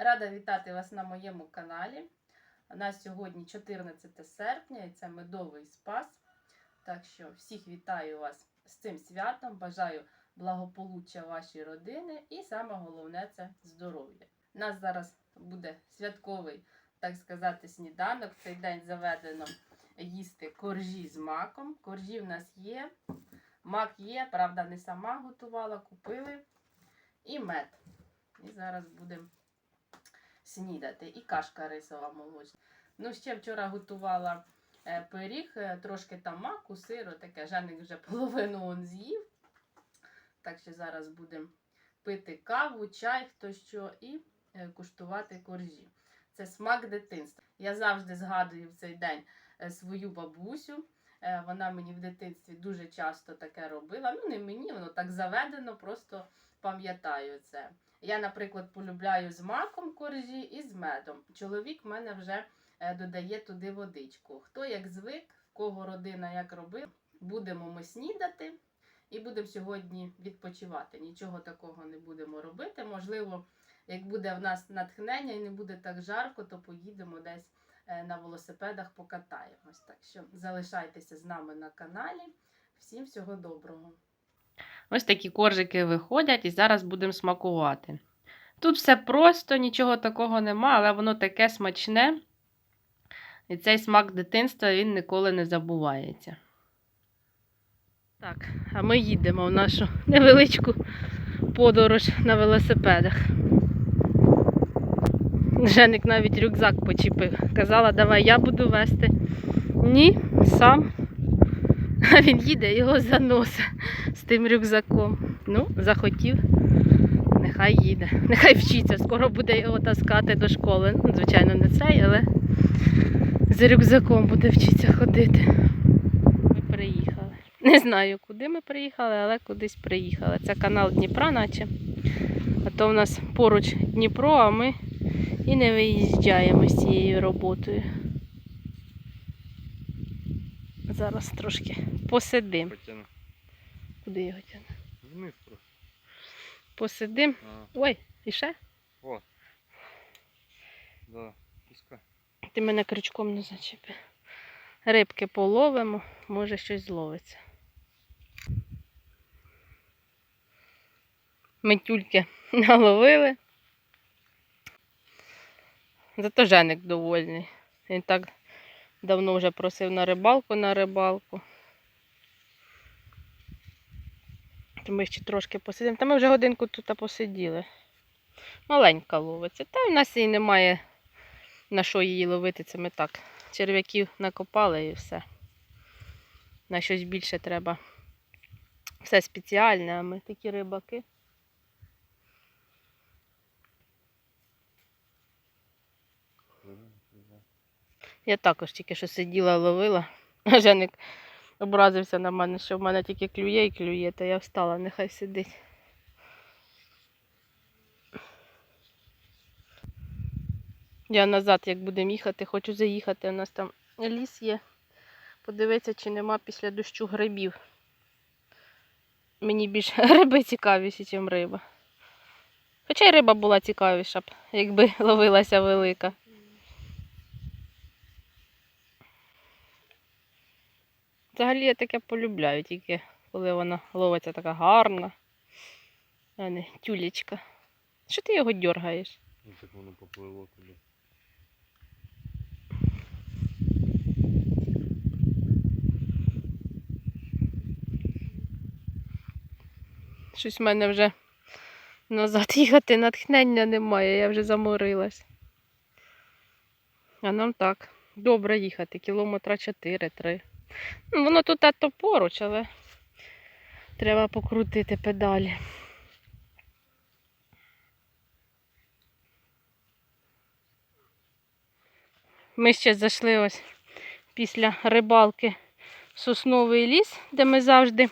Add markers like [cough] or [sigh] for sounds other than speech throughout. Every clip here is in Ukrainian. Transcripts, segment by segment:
Рада вітати вас на моєму каналі. У нас сьогодні 14 серпня і це медовий спас. Так що всіх вітаю вас з цим святом. Бажаю благополуччя вашій родини і саме головне це здоров'я. У нас зараз буде святковий, так сказати, сніданок. Цей день заведено їсти коржі з маком. Коржі в нас є. Мак є, правда, не сама готувала, купили. І мед. І зараз будемо снідати. І кашка рисова молочна. Ну, ще вчора готувала е, пиріг, е, трошки там маку, сиру, таке. Женик вже [laughs] половину он з'їв. Так що зараз будемо пити каву, чай, хто що, і е, куштувати коржі. Це смак дитинства. Я завжди згадую в цей день свою бабусю. Вона мені в дитинстві дуже часто таке робила. Ну, не мені, воно так заведено, просто пам'ятаю це. Я, наприклад, полюбляю з маком коржі і з медом. Чоловік в мене вже е, додає туди водичку. Хто як звик, в кого родина як робила, будемо ми снідати і будемо сьогодні відпочивати. Нічого такого не будемо робити. Можливо, як буде в нас натхнення і не буде так жарко, то поїдемо десь е, на велосипедах покатаємось. Так що залишайтеся з нами на каналі. Всім всього доброго. Ось такі коржики виходять і зараз будемо смакувати. Тут все просто, нічого такого нема, але воно таке смачне. І цей смак дитинства він ніколи не забувається. Так, а ми їдемо в нашу невеличку подорож на велосипедах. Женик навіть рюкзак почепив. Казала, давай я буду вести. Ні, сам. [laughs] А він їде, його заносить з тим рюкзаком. Ну, захотів, нехай їде. Нехай вчиться, скоро буде його таскати до школи. Ну, Звичайно, не цей, але з рюкзаком буде вчитися ходити. Ми приїхали. Не знаю, куди ми приїхали, але кудись приїхали. Це канал Дніпра, наче. А то в нас поруч Дніпро, а ми і не виїжджаємо з цією роботою. Зараз трошки посидим. Потяну. Куди його тягне? Вниз просто. Посидим. А, Ой, і ще? о. Да, пуска. Ти мене крючком не зачепи. Рибки половимо, може щось зловиться. Ми тюльки [laughs] наловили. Зато Женик довольний. Він так давно вже просив на рибалку на рибалку. То ми ще трошки посидимо. Та ми вже годинку тут посиділи. Маленька ловиться. Та в нас і немає на що її ловити. Це ми так. Черв'яків накопали і все. На щось більше треба. Все спеціальне, а ми такі рибаки. Я також тільки що сиділа, ловила. Женик образився на мене, що в мене тільки клює і клює, то я встала, нехай сидить. Я назад, як будемо їхати, хочу заїхати. У нас там ліс є. Подивитися, чи нема після дощу грибів. Мені більше [laughs] гриби цікавіші, ніж риба. Хоча й риба була цікавіша б, якби [laughs] ловилася велика. Взагалі я таке полюбляю, тільки коли вона ловиться така гарна, а не тюлечка. Що ти його дергаєш? Ну так воно поплило туди. Щось в мене вже назад їхати натхнення немає, я вже заморилась. А нам так, добре їхати, кілометра 4-3. Ну, воно тут то поруч, але треба покрутити педалі. Ми ще зайшли ось після рибалки в сосновий ліс, де ми завжди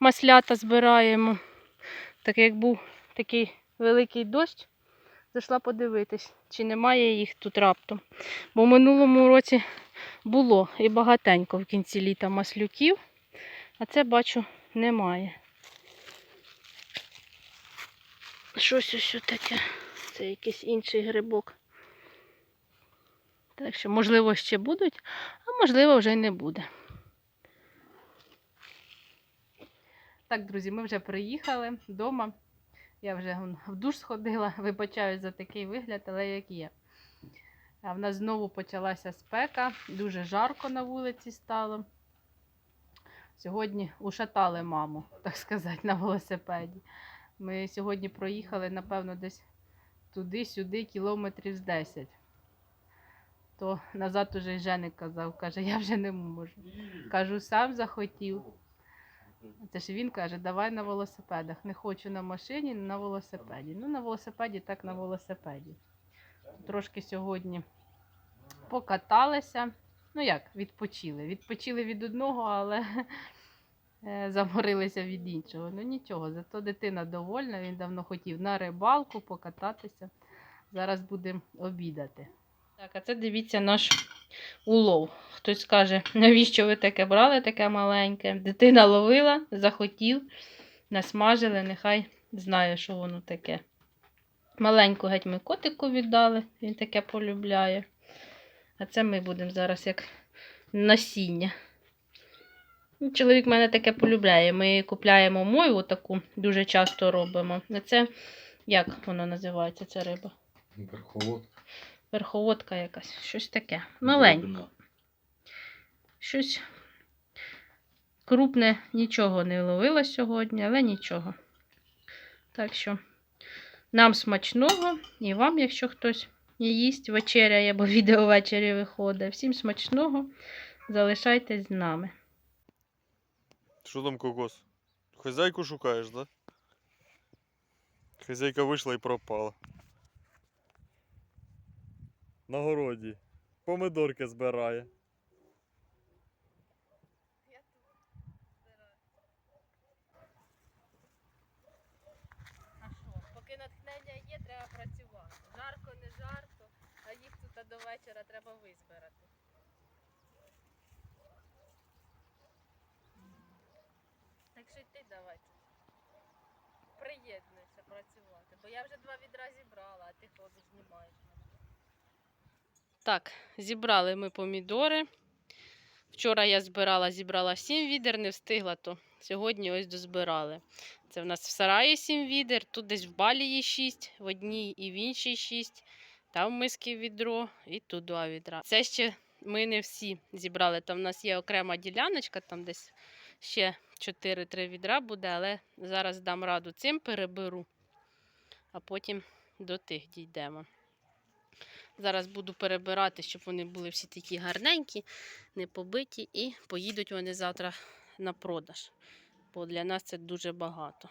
маслята збираємо. Так як був такий великий дощ, зайшла подивитись, чи немає їх тут раптом. Бо в минулому році було і багатенько в кінці літа маслюків, а це бачу немає. Щось ось таке. Це якийсь інший грибок. Так що, можливо, ще будуть, а можливо, вже й не буде. Так, друзі, ми вже приїхали вдома. Я вже в душ сходила, вибачаю за такий вигляд, але як є. А в нас знову почалася спека, дуже жарко на вулиці стало. Сьогодні ушатали маму, так сказати, на велосипеді. Ми сьогодні проїхали, напевно, десь туди-сюди кілометрів з 10. То назад уже й Женик казав, каже, я вже не можу. Кажу, сам захотів. Це ж він каже, давай на велосипедах. Не хочу на машині, на велосипеді. Ну, на велосипеді, так на велосипеді. Трошки сьогодні покаталися. Ну як, відпочили. Відпочили від одного, але [laughs] е, заморилися від іншого. Ну нічого, зато дитина довольна, він давно хотів на рибалку покататися. Зараз будемо обідати. Так, а це дивіться наш улов. Хтось скаже, навіщо ви таке брали, таке маленьке? Дитина ловила, захотів, насмажили, нехай знає, що воно таке. Маленьку геть ми котику віддали, він таке полюбляє. А це ми будемо зараз як насіння. Ну, Чоловік мене таке полюбляє. Ми купляємо мойву таку, дуже часто робимо. А це як воно називається, ця риба? Верховод. Верховодка якась, щось таке. Маленьке. Щось крупне нічого не ловила сьогодні, але нічого. Так що нам смачного і вам, якщо хтось їсть вечеряє, або відео ввечері виходить. Всім смачного. Залишайтесь з нами. Що там кокос? Хазяйку шукаєш, да? Хазяйка вийшла і пропала. На городі. Помидорки збирає. А що, поки натхнення є, треба працювати. Жарко, не жарко, а їх тут до вечора треба визбирати. Так що й ти давай. Приєднуйся працювати, бо я вже два відра зібрала, а ти ходиш, знімаєш. Так, зібрали ми помідори. Вчора я збирала, зібрала 7 відер, не встигла, то сьогодні ось дозбирали. Це в нас в сараї 7 відер, тут десь в балії 6, в одній і в іншій 6, там миски відро і тут 2 відра. Це ще ми не всі зібрали. Там в нас є окрема діляночка, там десь ще 4-3 відра буде, але зараз дам раду цим переберу, а потім до тих дійдемо. Зараз буду перебирати, щоб вони були всі такі гарненькі, не побиті, і поїдуть вони завтра на продаж. Бо для нас це дуже багато.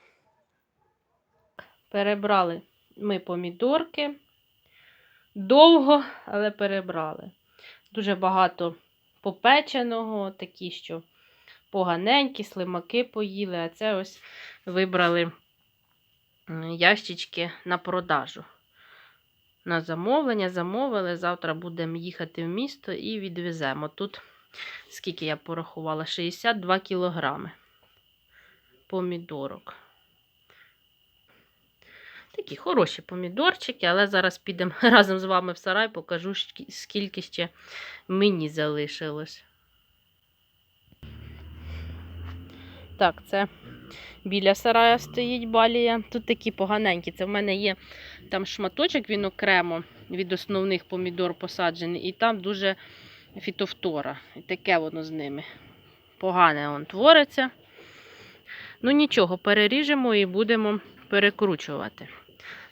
Перебрали ми помідорки. Довго, але перебрали. Дуже багато попеченого, такі, що поганенькі, слимаки поїли, а це ось вибрали ящички на продажу на замовлення, замовили. Завтра будемо їхати в місто і відвеземо. Тут, скільки я порахувала, 62 кілограми помідорок. Такі хороші помідорчики, але зараз підемо [laughs] разом з вами в сарай, покажу, скільки ще мені залишилось. Так, це біля сарая стоїть балія. Тут такі поганенькі. Це в мене є там шматочок, він окремо від основних помідор посаджений, і там дуже фітофтора. І таке воно з ними. Погане он твориться. Ну нічого, переріжемо і будемо перекручувати.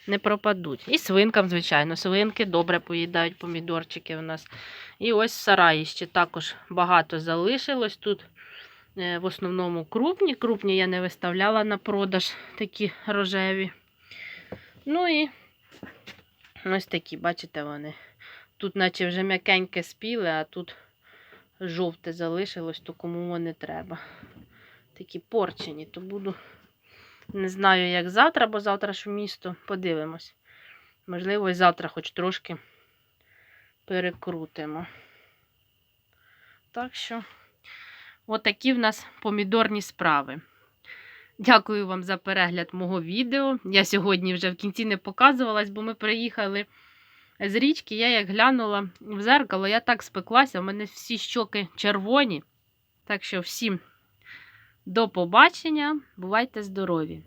Не пропадуть. І свинкам, звичайно, свинки добре поїдають помідорчики у нас. І ось в сараї ще також багато залишилось. Тут е, в основному крупні. Крупні я не виставляла на продаж, такі рожеві. Ну і ось такі, бачите, вони. Тут, наче вже м'якеньке спіли, а тут жовте залишилось, то кому вони треба. Такі порчені, то буду. Не знаю, як завтра, бо завтра ж в місто подивимось. Можливо, і завтра хоч трошки перекрутимо. Так що, отакі в нас помідорні справи. Дякую вам за перегляд мого відео. Я сьогодні вже в кінці не показувалась, бо ми приїхали з річки. Я як глянула в зеркало, я так спеклася, у мене всі щоки червоні. Так що всім до побачення, бувайте здорові!